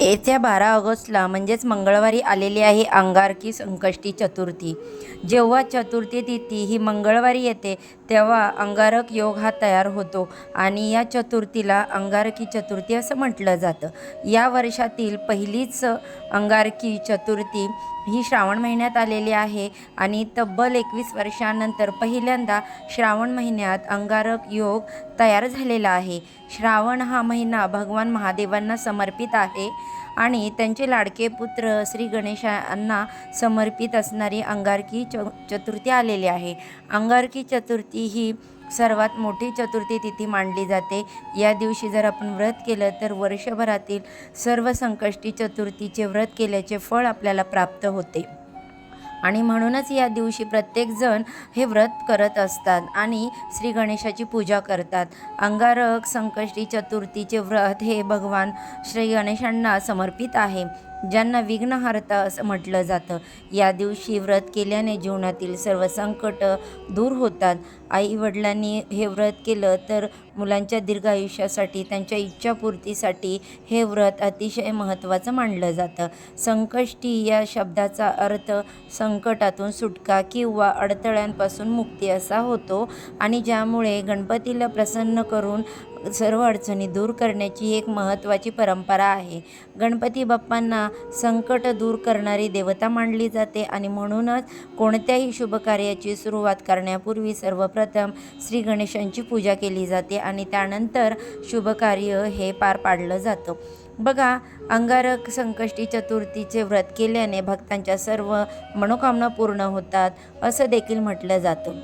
येत्या बारा ऑगस्टला म्हणजेच मंगळवारी आलेली आहे अंगारकी संकष्टी चतुर्थी. जेव्हा चतुर्थी तिथी ही मंगळवारी येते तेव्हा अंगारक योग हा तयार होतो आणि या चतुर्थीला अंगारकी चतुर्थी असं म्हटलं जातं. या वर्षातील पहिलीच अंगारकी चतुर्थी ही श्रावण महिन्यात आलेली आहे आणि तब्बल एकवीस वर्षानंतर पहिल्यांदा श्रावण महिन्यात अंगारक योग तयार झालेला आहे. श्रावण हा महिना भगवान महादेवांना समर्पित आहे आणि त्यांचे लाडके पुत्र श्री गणेशांना समर्पित असणारी अंगारकी च चतुर्थी आलेली आहे. अंगारकी चतुर्थी ही सर्वात मोठी चतुर्थी तिथी मानली जाते. या दिवशी जर आपण व्रत केलं तर वर्षभरातील सर्व संकष्टी चतुर्थीचे व्रत केल्याचे फळ आपल्याला प्राप्त होते. आणि म्हणूनच या दिवशी प्रत्येकजण हे व्रत करत असतात आणि श्री गणेशाची पूजा करतात. अंगारक संकष्टी चतुर्थीचे व्रत हे भगवान श्री गणेशांना समर्पित आहे. ज्यांना विघ्नहर्ता असं म्हटलं जातं. या दिवशी व्रत केल्याने जीवनातील सर्व संकट दूर होतात. आई वडिलांनी हे व्रत केलं तर मुलांच्या दीर्घ आयुष्यासाठी त्यांच्या इच्छापूर्तीसाठी हे व्रत अतिशय महत्त्वाचं मानलं जातं. संकष्टी या शब्दाचा अर्थ संकटातून सुटका किंवा अडथळ्यांपासून मुक्ती असा होतो आणि ज्यामुळे गणपतीला प्रसन्न करून सर्व अडचणी दूर करण्याची एक महत्त्वाची परंपरा आहे. गणपती बाप्पांना संकट दूर करणारी देवता मानली जाते आणि म्हणूनच कोणत्याही शुभकार्याची सुरुवात करण्यापूर्वी सर्वप्रथम श्री गणेशांची पूजा केली जाते आणि त्यानंतर शुभकार्य हे पार पाडलं जातं. बघा अंगारक संकष्टी चतुर्थीचे व्रत केल्याने भक्तांच्या सर्व मनोकामना पूर्ण होतात असं देखील म्हटलं जातं.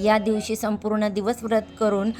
या दिवशी संपूर्ण दिवस व्रत करून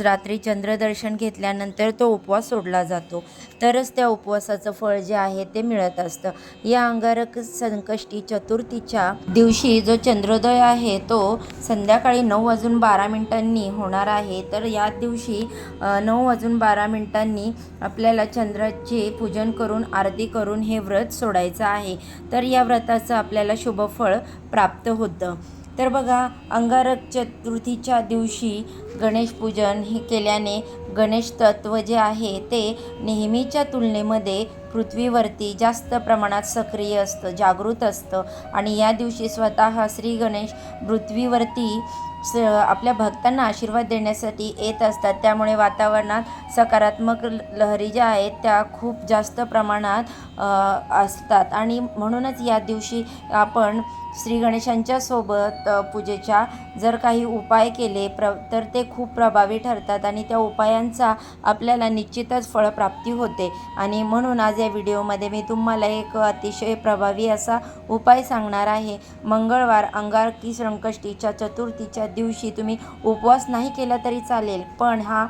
रात्री चंद्रदर्शन घेतल्यानंतर तो उपवास सोडला जातो. तरच त्या उपवासाचं फळ जे आहे ते मिळत असतं. या अंगारक संकष्टी चतुर्थीच्या दिवशी जो चंद्रोदय आहे तो संध्याकाळी नऊ वाजून बारा मिनिटांनी होणार आहे. तर या दिवशी नऊ वाजून बारा मिनिटांनी आपल्याला चंद्राचे पूजन करून आरती करून हे व्रत सोडायचं आहे. तर या व्रताचं आपल्याला शुभफळ प्राप्त होतं. तर बघा अंगारक चतुर्थीच्या दिवशी गणेश पूजन हे केल्याने गणेश तत्व जे आहे ते नेहमीच्या तुलनेमध्ये पृथ्वीवरती जास्त प्रमाणात सक्रिय असतं जागृत असतं. आणि या दिवशी स्वतः श्री गणेश पृथ्वीवरती स आपल्या भक्तांना आशीर्वाद देण्यासाठी येत असतात. त्यामुळे वातावरणात सकारात्मक ल- लहरी ज्या आहेत त्या खूप जास्त प्रमाणात असतात. आणि म्हणूनच या दिवशी आपण श्री गणेशांच्या सोबत पूजेच्या जर काही उपाय केले प्र तर ते खूप प्रभावी ठरतात आणि त्या उपायांचा आपल्याला निश्चितच फळप्राप्ती होते. आणि म्हणून आज या व्हिडिओमध्ये मी तुम्हाला एक अतिशय प्रभावी असा उपाय सांगणार आहे. मंगळवार अंगारकी संकष्टीच्या चतुर्थीच्या दिवशी तुम्ही उपवास नाही केला तरी चालेल पण हा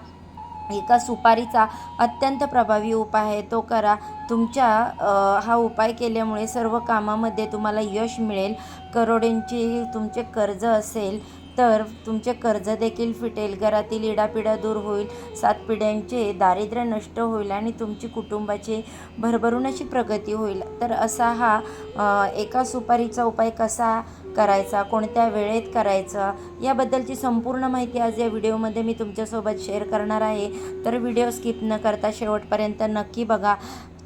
एका सुपारीचा अत्यंत प्रभावी उपाय आहे. तो करा. तुमच्या हा उपाय केल्यामुळे सर्व कामामध्ये तुम्हाला यश मिळेल. करोडेंची तुमचे कर्ज असेल तर तुमचे कर्ज देखील फिटेल. घरातील इडापिडा दूर होईल. सात पिढ्यांचे दारिद्र्य नष्ट होईल आणि तुमची कुटुंबाची भरभरून अशी प्रगती होईल. तर असा हा एका सुपारीचा उपाय कसा करायचा कोणत्या वेळेत करायचा याबद्दलची संपूर्ण माहिती आज या व्हिडिओमध्ये मी तुमच्यासोबत शेअर करणार आहे. तर व्हिडिओ स्किप न करता शेवटपर्यंत नक्की बघा.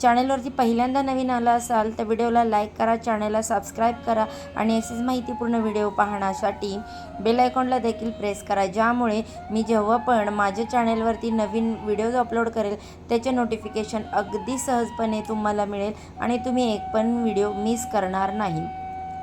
चॅनलवरती पहिल्यांदा नवीन आला असाल तर व्हिडिओला लाईक करा चॅनलला सबस्क्राईब करा आणि अशीच माहितीपूर्ण व्हिडिओ पाहण्यासाठी बेल आयकॉनला देखील प्रेस करा. ज्यामुळे मी जेव्हा पण माझ्या चॅनलवरती नवीन व्हिडिओज अपलोड करेल त्याचे नोटिफिकेशन अगदी सहजपणे तुम्हाला मिळेल आणि तुम्ही एक पण व्हिडिओ मिस करणार नाही.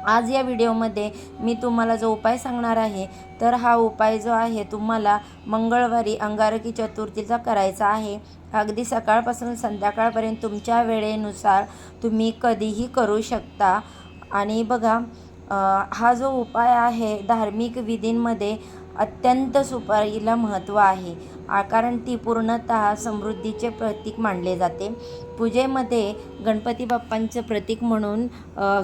आज या व्हिडिओमध्ये मी तुम्हाला जो उपाय सांगणार आहे तर हा उपाय जो आहे तुम्हाला मंगळवारी अंगारकी चतुर्थीचा करायचा आहे. अगदी सकाळपासून संध्याकाळपर्यंत तुमच्या वेळेनुसार तुम्ही कधीही करू शकता. आणि बघा हा जो उपाय आहे धार्मिक विधींमध्ये अत्यंत सुपारीला महत्त्व आहे. कारण ती पूर्णतः समृद्धीचे प्रतीक मानले जाते. पूजेमध्ये गणपती बाप्पांचं प्रतीक म्हणून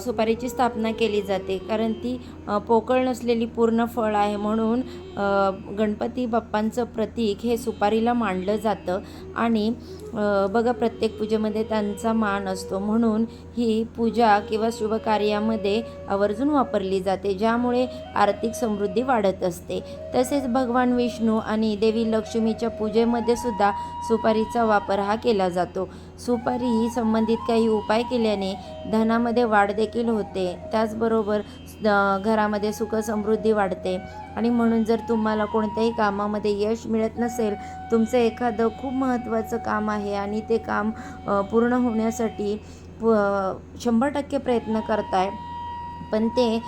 सुपारीची स्थापना केली जाते. कारण ती पोकळ नसलेली पूर्ण फळ आहे म्हणून गणपती बाप्पांचं प्रतीक हे सुपारीला मांडलं जातं. आणि बघा प्रत्येक पूजेमध्ये त्यांचा मान असतो. म्हणून ही पूजा किंवा शुभकार्यामध्ये आवर्जून वापरली जाते ज्यामुळे आर्थिक समृद्धी वाढत असते. तसेच भगवान विष्णू आणि देवी लक्ष्मीच्या पूजेमध्ये सुद्धा सुपारीचा वापर हा केला जातो. सुपारी ही संबंधित काही उपाय केल्याने धनामध्ये वाढ देखील होते. त्याचबरोबर घरामध्ये सुख समृद्धी वाढते. आणि म्हणून जर तुम्हाला कोणत्याही कामामध्ये यश मिळत नसेल तुमचं एखादं खूप महत्त्वाचं काम आहे आणि ते काम पूर्ण होण्यासाठी प- शंभर टक्के प्रयत्न करताय पण ते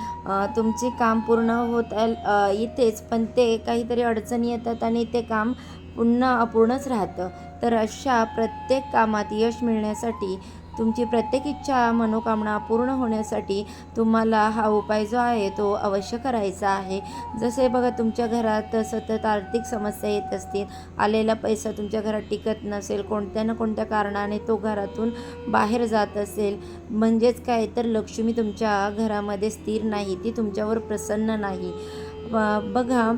तुमचे काम पूर्ण होत आल- येतेच पण ते काहीतरी अडचणी येतात आणि ते काम पुन्हा अपूर्णच राहतं. तर अशा प्रत्येक कामात यश मिळण्यासाठी तुमची प्रत्येक इच्छा मनोकामना पूर्ण होण्यासाठी तुम्हाला हा उपाय जो आहे तो अवश्य करायचा आहे. जसे बघा तुमच्या घरात सतत आर्थिक समस्या येत असतील आलेला पैसा तुमच्या घरात टिकत नसेल कोणत्या ना कोणत्या कारणाने तो घरातून बाहेर जात असेल म्हणजेच काय तर लक्ष्मी तुमच्या घरामध्ये स्थिर नाही ती तुमच्यावर प्रसन्न नाही. बघा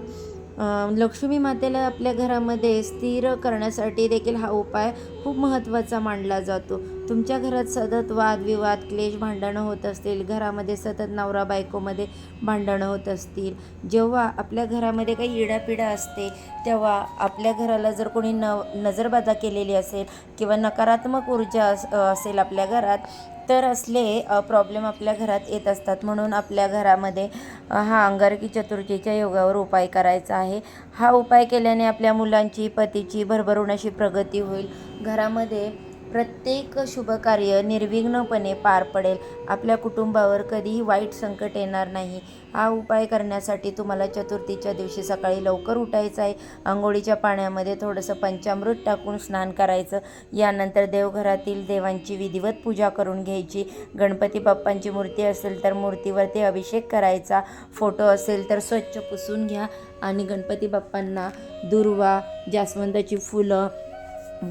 लक्ष्मी मातेला आपल्या घरामध्ये स्थिर करण्यासाठी देखील हा उपाय खूप महत्त्वाचा मानला जातो. तुमच्या घरात सतत वादविवाद क्लेश भांडणं होत असतील. घरामध्ये सतत नवरा बायकोमध्ये भांडणं होत असतील. जेव्हा आपल्या घरामध्ये काही इडापिडा असते तेव्हा आपल्या घराला जर कोणी न नजरबाधा केलेली असेल किंवा नकारात्मक ऊर्जा अस असेल आपल्या घरात तर असले प्रॉब्लेम आपल्या घरात येत असतात. म्हणून आपल्या घरामध्ये हा अंगारकी चतुर्थीच्या योगावर उपाय करायचा आहे. हा उपाय केल्याने आपल्या मुलांची पतीची भरभरून अशी प्रगती होईल. घरामध्ये प्रत्येक शुभकार्य निर्विघ्नपणे पार पडेल. आपल्या कुटुंबावर कधीही वाईट संकट येणार नाही. हा उपाय करण्यासाठी तुम्हाला चतुर्थीच्या दिवशी सकाळी लवकर उठायचं आहे. आंघोळीच्या पाण्यामध्ये थोडंसं पंचामृत टाकून स्नान करायचं. यानंतर देवघरातील देवांची विधिवत पूजा करून घ्यायची. गणपती बाप्पांची मूर्ती असेल तर मूर्तीवरती अभिषेक करायचा. फोटो असेल तर स्वच्छ पुसून घ्या. आणि गणपती बाप्पांना दुर्वा जास्वंदाची फुलं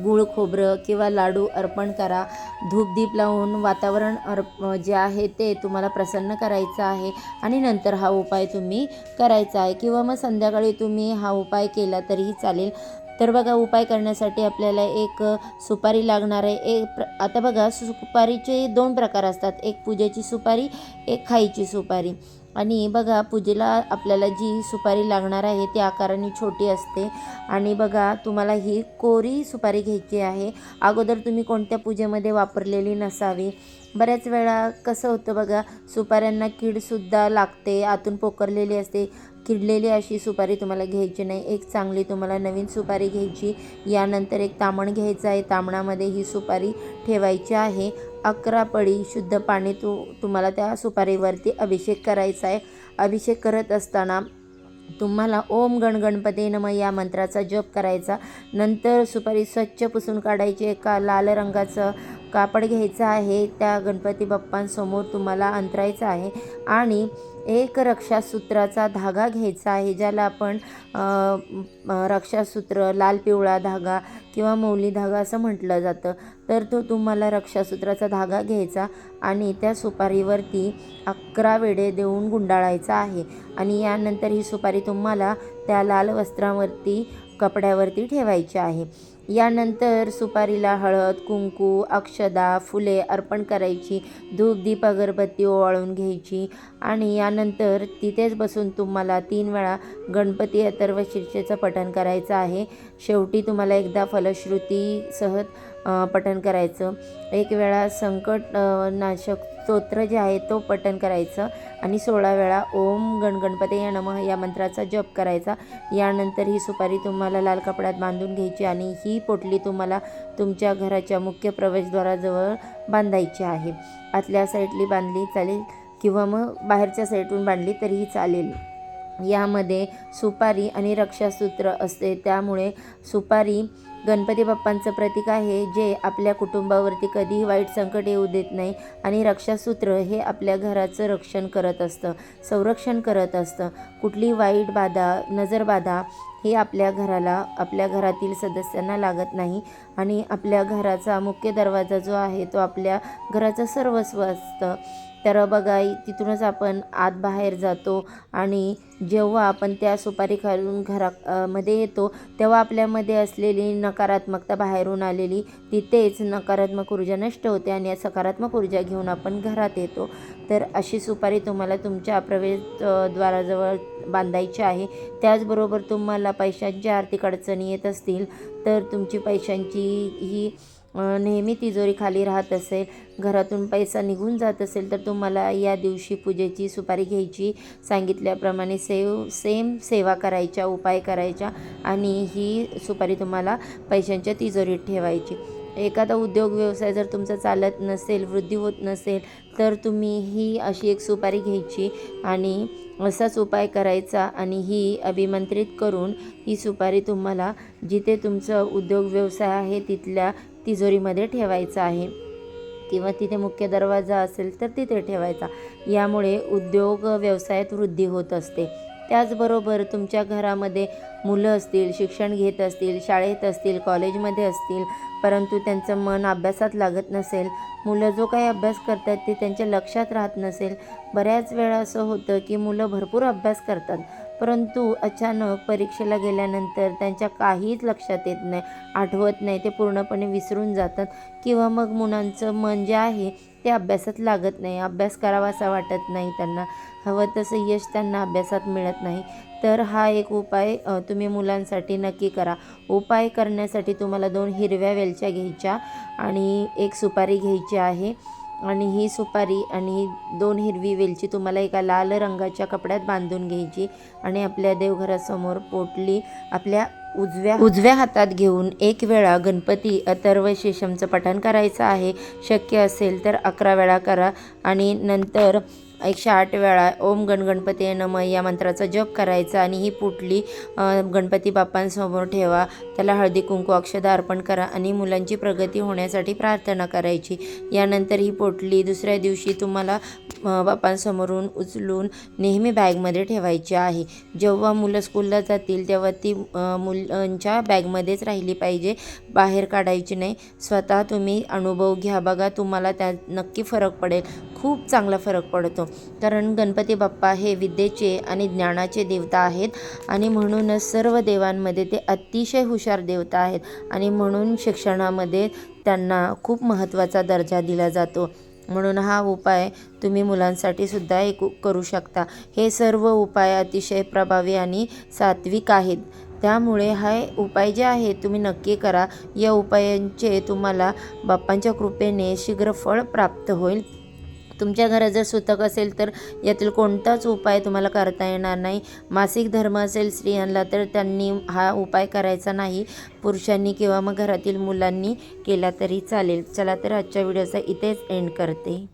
गूळ खोबरं किंवा लाडू अर्पण करा. धूपदीप लावून वातावरण अर्प जे आहे ते तुम्हाला प्रसन्न करायचं आहे. आणि नंतर हा उपाय तुम्ही करायचा आहे. किंवा मग संध्याकाळी तुम्ही हा उपाय केला तरीही चालेल. तर बघा उपाय करण्यासाठी आपल्याला एक सुपारी लागणार आहे. एक प्र आता बघा सुपारीचे दोन प्रकार असतात. एक पूजेची सुपारी एक खायची सुपारी. आणि बघा पूजेला आपल्याला जी सुपारी लागणार आहे ती आकाराने छोटी असते. आणि बघा तुम्हाला ही कोरी सुपारी घ्यायची आहे. अगोदर तुम्ही कोणत्या पूजेमध्ये वापरलेली नसावी. बऱ्याच वेळा कसं होतं बघा सुपाऱ्यांना कीडसुद्धा लागते आतून पोकरलेली असते. किडलेली अशी सुपारी तुम्हाला घ्यायची नाही. एक चांगली तुम्हाला नवीन सुपारी घ्यायची. यानंतर एक तामण घ्यायचं आहे. तामणामध्ये ही सुपारी ठेवायची आहे. अकरा पळी शुद्ध पाणी तू तुम्हाला त्या सुपारीवरती अभिषेक करायचा आहे. अभिषेक करत असताना तुम्हाला ओम गण गणपती नम या मंत्राचा जप करायचा. नंतर सुपारी स्वच्छ पुसून काढायची एका लाल रंगाचं कापड घ्यायचं आहे. त्या गणपती बाप्पांसमोर तुम्हाला अंतरायचं आहे. आणि एक रक्षासूत्राचा धागा घ्यायचा आहे ज्याला आपण रक्षासूत्र लाल पिवळा धागा किंवा मौली धागा असं म्हटलं जातं. तर तो तुम्हाला रक्षासूत्राचा धागा घ्यायचा आणि त्या सुपारीवरती अकरा वेडे देऊन गुंडाळायचा आहे. आणि यानंतर ही सुपारी तुम्हाला त्या लाल वस्त्रावरती कपड्यावरती ठेवायची आहे. यानंतर सुपारीला हळद कुंकू अक्षदा फुले अर्पण करायची धूप दीप अगरबत्ती ओवाळून घ्यायची आणि यानंतर तिथेच बसून तुम्हाला तीन वेळा गणपती अथर्व शीर्षेचं पठण करायचं आहे. शेवटी तुम्हाला एकदा फलश्रुतीसह पठण करायचं. एक वेळा संकट नाशक स्तोत्र जे आहे तो पठण करायचं. आणि सोळा वेळा ओम गणगणपती या नमः या मंत्राचा जप करायचा. यानंतर ही सुपारी तुम्हाला लाल कपड्यात बांधून घ्यायची आणि ही पोटली तुम्हाला तुमच्या घराच्या मुख्य प्रवेशद्वाराजवळ बांधायची आहे. आतल्या साईडली बांधली चालेल किंवा मग बाहेरच्या साईडून बांधली तरीही चालेल. यामध्ये सुपारी आणि रक्षासूत्र असते. त्यामुळे सुपारी गणपती बाप्पांचं प्रतीक आहे जे आपल्या कुटुंबावरती कधीही वाईट संकट येऊ देत नाही आणि रक्षासूत्र हे आपल्या घराचं रक्षण करत असतं संरक्षण करत असतं. कुठली वाईट बाधा नजरबाधा ही आपल्या घराला आपल्या घरातील सदस्यांना लागत नाही आणि आपल्या घराचा मुख्य दरवाजा जो आहे तो आपल्या घराचं सर्वस्व असतं. तर बघा तिथूनच आपण आत बाहेर जातो आणि जेव्हा आपण त्या सुपारी खालून घरा मध्ये येतो तेव्हा आपल्यामध्ये असलेली नकारात्मकता बाहेरून आलेली तिथेच नकारात्मक ऊर्जा नष्ट होते आणि या सकारात्मक ऊर्जा घेऊन आपण घरात येतो. तर अशी सुपारी तुम्हाला तुमच्या प्रवेश द्वाराजवळ बांधायची आहे. त्याचबरोबर तुम्हाला पैशांच्या आर्थिक अडचणी येत असतील तर तुमची पैशांची ही नेहमी तिजोरी खाली राहत असेल घरातून पैसा निघून जात असेल तर तुम्हाला या दिवशी पूजेची सुपारी घ्यायची. सांगितल्याप्रमाणे सेव सेम सेवा करायच्या उपाय करायच्या आणि ही सुपारी तुम्हाला पैशांच्या तिजोरीत ठेवायची. एखादा उद्योग व्यवसाय जर तुमचा चालत नसेल वृद्धी होत नसेल तर तुम्ही ही अशी एक सुपारी घ्यायची आणि असाच उपाय करायचा आणि ही अभिमंत्रित करून ही सुपारी तुम्हाला जिथे तुमचं उद्योग व्यवसाय आहे तिथल्या तिजोरीमध्ये ठेवायचा आहे. किंवा तिथे मुख्य दरवाजा असेल तर तिथे ठेवायचा. यामुळे उद्योग व्यवसायात वृद्धी होत असते. त्याचबरोबर तुमच्या घरामध्ये मुलं असतील शिक्षण घेत असतील शाळेत असतील कॉलेजमध्ये असतील परंतु त्यांचं मन अभ्यासात लागत नसेल मुलं जो काही अभ्यास करतात ते त्यांच्या लक्षात राहत नसेल. बऱ्याच वेळा असं होतं की मुलं भरपूर अभ्यास करतात. परंतु अचानक परीक्षेला गेल्यानंतर त्यांच्या काहीच लक्षात येत नाही आठवत नाही ते पूर्णपणे विसरून जातात किंवा मग मुलांचं मन जे आहे ते अभ्यासात लागत नाही अभ्यास करावा असा वाटत नाही त्यांना. हवं तसं यश त्यांना अभ्यासात मिळत नाही. तर हा एक उपाय तुम्ही मुलांसाठी नक्की करा. उपाय करण्यासाठी तुम्हाला दोन हिरव्या वेलच्या घ्यायच्या आणि एक सुपारी घ्यायची आहे. आणि ही सुपारी आणि ही दोन हिरवी वेलची तुम्हाला एका लाल रंगाच्या कपड्यात बांधून घ्यायची आणि आपल्या देवघरासमोर पोटली आपल्या उजव्या उजव्या हातात घेऊन एक वेळा गणपती अथर्व शेषमचं पठण करायचं आहे. शक्य असेल तर अकरा वेळा करा आणि नंतर एकशे आठ वेळा ओम गणगणपती नम या मंत्राचा जप करायचा आणि ही पुटली गणपती बाप्पांसमोर ठेवा. त्याला हळदी कुंकू अक्षदा अर्पण करा आणि मुलांची प्रगती होण्यासाठी प्रार्थना करायची. यानंतर ही पोटली दुसऱ्या दिवशी तुम्हाला बाप्पांसमोरून उचलून नेहमी बॅगमध्ये ठेवायची आहे. जेव्हा मुलं स्कूलला जातील तेव्हा ती मुलांच्या बॅगमध्येच राहिली पाहिजे. बाहेर काढायची नाही. स्वतः तुम्ही अनुभव घ्या. बघा तुम्हाला त्यात नक्की फरक पडेल. खूप चांगला फरक पडतो. कारण गणपती बाप्पा हे विद्येचे आणि ज्ञानाचे देवता आहेत आणि म्हणूनच सर्व देवांमध्ये ते अतिशय हुशार देवता आहेत आणि म्हणून शिक्षणामध्ये त्यांना खूप महत्त्वाचा दर्जा दिला जातो. म्हणून हा उपाय तुम्ही मुलांसाठी सुद्धा एक करू शकता. हे सर्व उपाय अतिशय प्रभावी आणि सात्विक आहेत. त्यामुळे हा उपाय जे आहे तुम्ही नक्की करा. या उपायांचे तुम्हाला बाप्पांच्या कृपेने शीघ्र फळ प्राप्त होईल. तुमच्या घरात जर सुतक असेल तर यातील कोणताच उपाय तुम्हाला करता येणार नाही. मासिक धर्म असेल स्त्रियांना तर त्यांनी हा उपाय करायचा नाही. पुरुषांनी किंवा मग घरातील मुलांनी केला तरी चालेल. चला तर आजच्या व्हिडिओचा इथेच एंड करते.